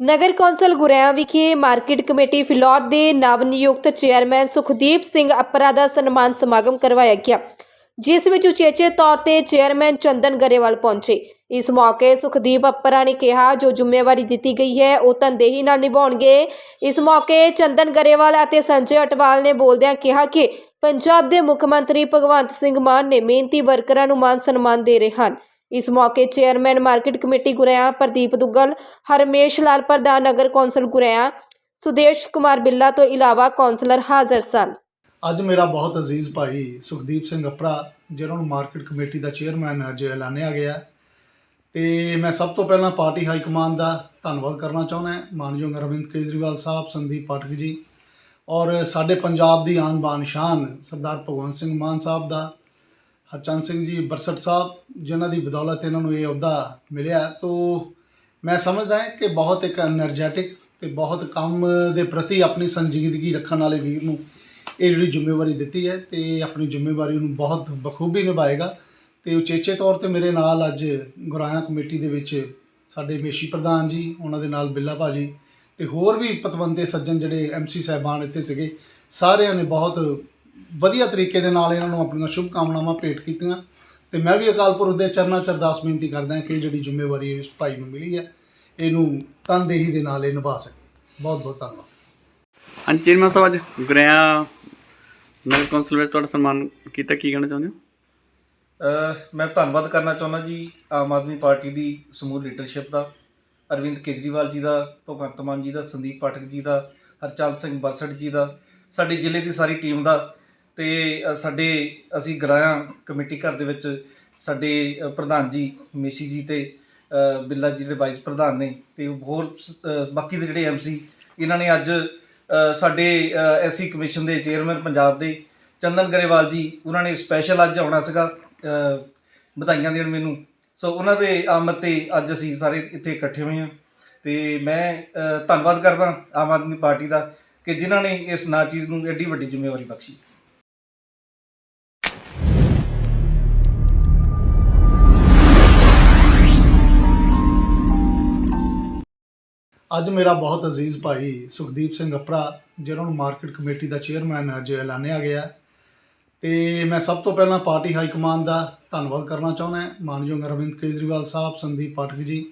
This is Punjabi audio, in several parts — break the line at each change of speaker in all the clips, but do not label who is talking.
ਨਗਰ ਕੌਂਸਲ ਗੁਰੇਆ ਵਿਖੇ ਮਾਰਕੀਟ ਕਮੇਟੀ ਫਿਲੌਰ ਦੇ ਨਵ ਨਿਯੁਕਤ ਚੇਅਰਮੈਨ ਸੁਖਦੀਪ ਸਿੰਘ ਅਪਰਾ ਦਾ ਸਨਮਾਨ ਸਮਾਗਮ ਕਰਵਾਇਆ ਗਿਆ, ਜਿਸ ਵਿੱਚ ਉਚੇਚੇ ਤੌਰ ਤੇ ਚੇਅਰਮੈਨ ਚੰਦਨ ਗਰੇਵਾਲ ਪਹੁੰਚੇ। ਇਸ ਮੌਕੇ ਸੁਖਦੀਪ ਅਪਰਾ ਨੇ ਕਿਹਾ, ਜੋ ਜ਼ਿੰਮੇਵਾਰੀ ਦਿੱਤੀ ਗਈ ਹੈ, ਉਹ ਤਨਦੇਹੀ ਨਾਲ ਨਿਭਾਉਣਗੇ। ਇਸ ਮੌਕੇ ਚੰਦਨ ਗਰੇਵਾਲ ਅਤੇ ਸੰਜੇ ਅਟਵਾਲ ਨੇ ਬੋਲਦਿਆਂ ਕਿਹਾ ਕਿ ਪੰਜਾਬ ਦੇ ਮੁੱਖ ਮੰਤਰੀ ਭਗਵੰਤ ਸਿੰਘ ਮਾਨ ਨੇ ਮਿਹਨਤੀ ਵਰਕਰਾਂ ਨੂੰ ਮਾਨ ਸਨਮਾਨ ਦੇ ਰਹੇ ਹਨ। ਇਸ ਮੌਕੇ chairman market committee Guraya, Pradeep Duggal, Harmesh Lal ਪ੍ਰਧਾਨ ਨਗਰ ਕੌਂਸਲ ਗੁਰੇਆ, ਸੁਦੇਸ਼ ਕੁਮਾਰ ਬਿੱਲਾ ਤੋਂ ਇਲਾਵਾ ਕੌਂਸਲਰ ਹਾਜ਼ਰ ਸਨ।
ਅੱਜ ਮੇਰਾ ਬਹੁਤ ਅਜ਼ੀਜ਼ ਭਾਈ ਸੁਖਦੀਪ ਸਿੰਘ ਅਪਰਾ ਜਿਹਨਾਂ ਨੂੰ ਮਾਰਕੀਟ ਕਮੇਟੀ ਦਾ ਚੇਅਰਮੈਨ ਅੱਜ ਐਲਾਨਿਆ ਗਿਆ ਤੇ ਮੈਂ ਸਭ ਤੋਂ ਪਹਿਲਾਂ ਪਾਰਟੀ ਹਾਈ ਕਮਾਂਡ ਦਾ ਧੰਨਵਾਦ ਕਰਨਾ ਚਾਹੁੰਦਾ ਹਾਂ। ਮਾਨਯੋਗ ਅਰਵਿੰਦ ਕੇਜਰੀਵਾਲ ਸਾਹਿਬ, ਸੰਦੀਪ ਪਾਠਕ ਜੀ, ਔਰ ਸਾਡੇ ਪੰਜਾਬ ਦੀ ਆਨ ਬਾਨ ਸ਼ਾਨ ਸਰਦਾਰ ਭਗਵੰਤ ਸਿੰਘ ਮਾਨ ਸਾਹਿਬ ਦਾ ਹਰਚੰਦ ਸਿੰਘ ਜੀ ਬਰਸਟ ਸਾਹਿਬ, ਜਿਨ੍ਹਾਂ ਦੀ ਬਦੌਲਤ ਇਹਨਾਂ ਨੂੰ ਇਹ ਅਹੁਦਾ ਮਿਲਿਆ। ਤੋ ਮੈਂ ਸਮਝਦਾ ਹਾਂ ਕਿ ਬਹੁਤ ਇੱਕ એનર્ਜੈਟਿਕ ਤੇ ਬਹੁਤ ਕੰਮ ਦੇ ਪ੍ਰਤੀ ਆਪਣੀ ਸੰਜੀਦਗੀ ਰੱਖਣ ਵਾਲੇ ਵੀਰ ਨੂੰ ਇਹ ਜਿਹੜੀ ਜ਼ਿੰਮੇਵਾਰੀ ਦਿੱਤੀ ਹੈ ਤੇ ਆਪਣੀ ਜ਼ਿੰਮੇਵਾਰੀ ਨੂੰ ਬਹੁਤ ਬਖੂਬੀ ਨਿਭਾਏਗਾ। ਤੇ ਉਚੇਚੇ ਤੌਰ ਤੇ ਮੇਰੇ ਨਾਲ ਅੱਜ ਗੁਰਾਇਆ ਕਮੇਟੀ ਦੇ ਵਿੱਚ ਸਾਡੇ ਮੇਸ਼ੀ ਪ੍ਰਧਾਨ ਜੀ, ਉਹਨਾਂ ਦੇ ਨਾਲ ਬਿੱਲਾ ਭਾਜੀ ਤੇ ਹੋਰ ਵੀ ਪਤਵੰਤੇ ਸੱਜਣ ਜਿਹੜੇ ਐਮਸੀ ਸਾਹਿਬਾਨ ਇੱਥੇ ਸੀਗੇ, ਸਾਰਿਆਂ ਨੇ ਬਹੁਤ ਵਧੀਆ ਤਰੀਕੇ ਦੇ ਨਾਲ ਇਹਨਾਂ ਨੂੰ ਆਪਣੀਆਂ ਸ਼ੁਭ ਕਾਮਨਾਵਾਂ ਭੇਟ ਕੀਤੀਆਂ। ਤੇ ਮੈਂ ਵੀ ਅਕਾਲ ਪੁਰਖ ਦੇ ਚਰਨਾਂ 'ਚ ਅਰਦਾਸ ਬੇਨਤੀ ਕਰਦਾ ਹਾਂ ਕਿ ਜਿਹੜੀ ਜ਼ਿੰਮੇਵਾਰੀ ਇਸ ਭਾਈ ਨੂੰ ਮਿਲੀ ਹੈ ਇਹਨੂੰ ਤਨਦੇਹੀ ਦੇ ਨਾਲ ਇਹ ਨਿਭਾ ਸਕੇ। ਬਹੁਤ ਬਹੁਤ ਧੰਨਵਾਦ।
ਹਾਂਜੀ ਚੇਅਰਮੈਨ ਸਾਹਿਬ ਅੱਜ ਗੁਰਿਆ ਨਗਰ ਕੌਂਸਲ ਵਿੱਚ ਤੁਹਾਡਾ ਸਨਮਾਨ ਕੀਤਾ ਕੀ ਕਹਿਣਾ ਚਾਹੁੰਦੇ ਹੋ?
ਮੈਂ ਧੰਨਵਾਦ ਕਰਨਾ ਚਾਹੁੰਦਾ ਜੀ ਆਮ ਆਦਮੀ ਪਾਰਟੀ ਦੀ ਸਮੂਹ ਲੀਡਰਸ਼ਿਪ ਦਾ ਅਰਵਿੰਦ ਕੇਜਰੀਵਾਲ ਜੀ ਦਾ ਭਗਵੰਤ ਮਾਨ ਜੀ ਦਾ ਸੰਦੀਪ ਪਾਠਕ ਜੀ ਦਾ ਹਰਚੰਦ ਸਿੰਘ ਬਰਸਟ ਜੀ ਦਾ ਸਾਡੀ ਜ਼ਿਲ੍ਹੇ ਦੀ ਸਾਰੀ ਟੀਮ ਦਾ ਅਤੇ ਸਾਡੇ ਅਸੀਂ ਗਰਾਇਆ ਕਮੇਟੀ ਘਰ ਦੇ ਵਿੱਚ ਸਾਡੇ ਪ੍ਰਧਾਨ ਜੀ ਮੇਸ਼ੀ ਜੀ ਤੇ ਬਿੱਲਾ ਜੀ ਦੇ ਵਾਈਸ ਪ੍ਰਧਾਨ ਨੇ ਤੇ ਹੋਰ ਬਾਕੀ ਦੇ ਜਿਹੜੇ ਐਮਸੀ ਇਹਨਾਂ ਨੇ ਅੱਜ ਅ, ਸਾਡੇ ਐਸਸੀ ਕਮਿਸ਼ਨ ਦੇ ਚੇਅਰਮੈਨ ਪੰਜਾਬ ਦੇ ਚੰਦਨ ਗਰੇਵਾਲ ਜੀ ਉਹਨਾਂ ਨੇ ਸਪੈਸ਼ਲ ਅੱਜ ਆਉਣਾ ਸੀਗਾ ਵਧਾਈਆਂ ਦੇਣ ਮੈਨੂੰ। ਸੋ ਉਹਨਾਂ ਦੇ ਆਮਦ ਤੇ ਅੱਜ ਅਸੀਂ ਸਾਰੇ ਇੱਥੇ ਇਕੱਠੇ ਹੋਏ ਹਾਂ ਤੇ ਮੈਂ ਧੰਨਵਾਦ ਕਰਦਾ ਆਮ ਆਦਮੀ ਪਾਰਟੀ ਦਾ ਕਿ ਜਿਨ੍ਹਾਂ ਨੇ ਇਸ ਨਾ ਚੀਜ਼ ਨੂੰ ਐਡੀ ਵੱਡੀ ਜ਼ਿੰਮੇਵਾਰੀ ਬਖਸ਼ੀ।
ਅੱਜ ਮੇਰਾ ਬਹੁਤ ਅਜ਼ੀਜ਼ ਭਾਈ ਸੁਖਦੀਪ ਸਿੰਘ ਅਪਰਾ, ਜਿਹਨਾਂ ਨੂੰ ਮਾਰਕੀਟ ਕਮੇਟੀ ਦਾ ਚੇਅਰਮੈਨ ਅੱਜ ਐਲਾਨਿਆ ਗਿਆ। ਤੇ ਮੈਂ ਸਭ ਤੋਂ ਪਹਿਲਾਂ ਪਾਰਟੀ ਹਾਈ ਕਮਾਂਡ ਦਾ ਧੰਨਵਾਦ ਕਰਨਾ ਚਾਹੁੰਦਾ ਮਾਨਯੋਗ ਅਰਵਿੰਦ ਕੇਜਰੀਵਾਲ ਸਾਹਿਬ, ਸੰਦੀਪ ਪਾਠਕ ਜੀ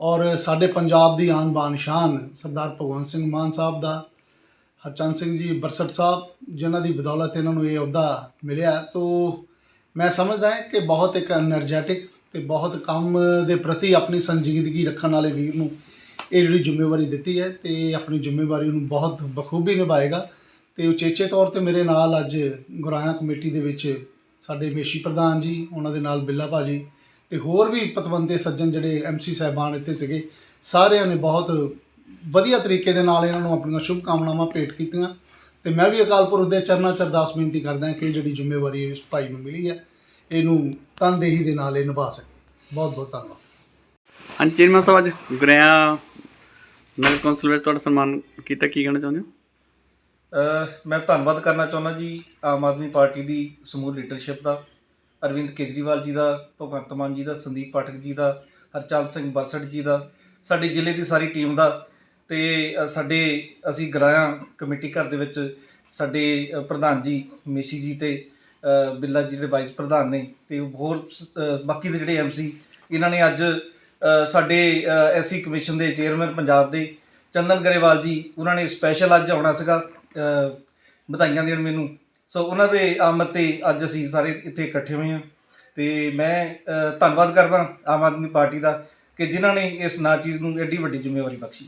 ਔਰ ਸਾਡੇ ਪੰਜਾਬ ਦੀ ਆਨ ਬਾਨ ਸ਼ਾਨ ਸਰਦਾਰ ਭਗਵੰਤ ਸਿੰਘ ਮਾਨ ਸਾਹਿਬ ਦਾ, ਹਰਚੰਦ ਸਿੰਘ ਜੀ ਬਰਸਟ ਸਾਹਿਬ, ਜਿਨ੍ਹਾਂ ਦੀ ਬਦੌਲਤ ਇਹਨਾਂ ਨੂੰ ਇਹ ਅਹੁਦਾ ਮਿਲਿਆ। ਤੋਂ ਮੈਂ ਸਮਝਦਾ ਹਾਂ ਕਿ ਬਹੁਤ ਇੱਕ એનર્ਜੈਟਿਕ ਤੇ ਬਹੁਤ ਕੰਮ ਦੇ ਪ੍ਰਤੀ ਆਪਣੀ ਸੰਜੀਦਗੀ ਰੱਖਣ ਵਾਲੇ ਵੀਰ ਨੂੰ ਇਹ ਜਿਹੜੀ ਜ਼ਿੰਮੇਵਾਰੀ ਦਿੱਤੀ ਹੈ ਤੇ ਆਪਣੀ ਜ਼ਿੰਮੇਵਾਰੀ ਨੂੰ ਬਹੁਤ ਬਖੂਬੀ ਨਿਭਾਏਗਾ ਤੇ ਉਚੇਚੇ ਤੌਰ ਤੇ ਮੇਰੇ ਨਾਲ ਅੱਜ ਗੁਰਾਇਆ ਕਮੇਟੀ ਦੇ ਵਿੱਚ ਸਾਡੇ ਮੇਸ਼ੀ ਪ੍ਰਧਾਨ ਜੀ, ਉਹਨਾਂ ਦੇ ਨਾਲ ਬਿੱਲਾ ਭਾਜੀ ਤੇ ਹੋਰ ਵੀ ਪਤਵੰਤੇ ਸੱਜਣ ਜਿਹੜੇ ਐਮਸੀ ਸਾਹਿਬਾਨ ਇੱਥੇ ਸੀਗੇ, ਸਾਰਿਆਂ ਨੇ ਬਹੁਤ ਵਧੀਆ ਤਰੀਕੇ ਦੇ ਨਾਲ ਇਹਨਾਂ ਨੂੰ ਆਪਣੀਆਂ ਸ਼ੁਭ ਕਾਮਨਾਵਾਂ ਭੇਟ ਕੀਤੀਆਂ ਤੇ ਮੈਂ ਵੀ ਅਕਾਲ ਪੁਰਖ ਦੇ ਚਰਨਾਂ 'ਚ ਅਰਦਾਸ ਬੇਨਤੀ ਕਰਦਾ ਕਿ ਜਿਹੜੀ ਜ਼ਿੰਮੇਵਾਰੀ ਇਸ ਭਾਈ ਨੂੰ ਮਿਲੀ ਹੈ, ਇਹਨੂੰ ਤਨਦੇਹੀ ਦੇ ਨਾਲ ਇਹ ਨਿਭਾ ਸਕੇ। ਬਹੁਤ ਬਹੁਤ ਧੰਨਵਾਦ।
ਹਾਂਜੀ, ਚੇਅਰਮੈਨ ਸਾਹਿਬ, ਅੱਜ ਗੁਰਿਆ ਨਗਰ ਕੌਂਸਲ ਵਿੱਚ ਤੁਹਾਡਾ ਸਨਮਾਨ ਕੀਤਾ, ਕੀ ਕਹਿਣਾ ਚਾਹੁੰਦੇ ਹੋ?
ਮੈਂ ਧੰਨਵਾਦ ਕਰਨਾ ਚਾਹੁੰਦਾ ਜੀ ਆਮ ਆਦਮੀ ਪਾਰਟੀ ਦੀ ਸਮੂਹ ਲੀਡਰਸ਼ਿਪ ਦਾ, ਅਰਵਿੰਦ ਕੇਜਰੀਵਾਲ ਜੀ ਦਾ, ਭਗਵੰਤ ਮਾਨ ਜੀ ਦਾ, ਸੰਦੀਪ ਪਾਠਕ ਜੀ ਦਾ ਹਰਚੰਦ ਸਿੰਘ ਬਰਸਟ ਜੀ ਦਾ, ਸਾਡੇ ਜ਼ਿਲ੍ਹੇ ਦੀ ਸਾਰੀ ਟੀਮ ਦਾ, ਤੇ ਸਾਡੇ ਅਸੀਂ ਗਰਾਇਆ ਕਮੇਟੀ ਘਰ ਦੇ ਵਿੱਚ ਸਾਡੇ ਪ੍ਰਧਾਨ ਜੀ ਮੇਸ਼ੀ ਜੀ ਤੇ ਬਿੱਲਾ ਜੀ ਦੇ ਵਾਈਸ ਪ੍ਰਧਾਨ ਨੇ, ਤੇ ਹੋਰ ਬਾਕੀ ਦੇ ਜਿਹੜੇ ਐਮਸੀ ਇਹਨਾਂ ਨੇ ਅੱਜ ਸਾਡੇ ਐਸਸੀ ਕਮਿਸ਼ਨ ਦੇ ਚੇਅਰਮੈਨ ਪੰਜਾਬ ਦੇ ਚੰਦਨ ਗਰੇਵਾਲ ਜੀ, ਉਹਨਾਂ ਨੇ ਸਪੈਸ਼ਲ ਅੱਜ ਆਉਣਾ ਸੀਗਾ ਵਧਾਈਆਂ ਦੇਣ ਮੈਨੂੰ। ਸੋ ਉਹਨਾਂ ਦੇ ਆਮਦ ਤੇ ਅੱਜ ਅਸੀਂ ਸਾਰੇ ਇੱਥੇ ਇਕੱਠੇ ਹੋਏ ਹਾਂ। ਤੇ ਮੈਂ ਧੰਨਵਾਦ ਕਰਦਾ ਆਮ ਆਦਮੀ ਪਾਰਟੀ ਦਾ ਕਿ ਜਿਨ੍ਹਾਂ ਨੇ ਇਸ ਨਾ ਚੀਜ਼ ਨੂੰ ਐਡੀ ਵੱਡੀ ਜ਼ਿੰਮੇਵਾਰੀ ਬਖਸ਼ੀ।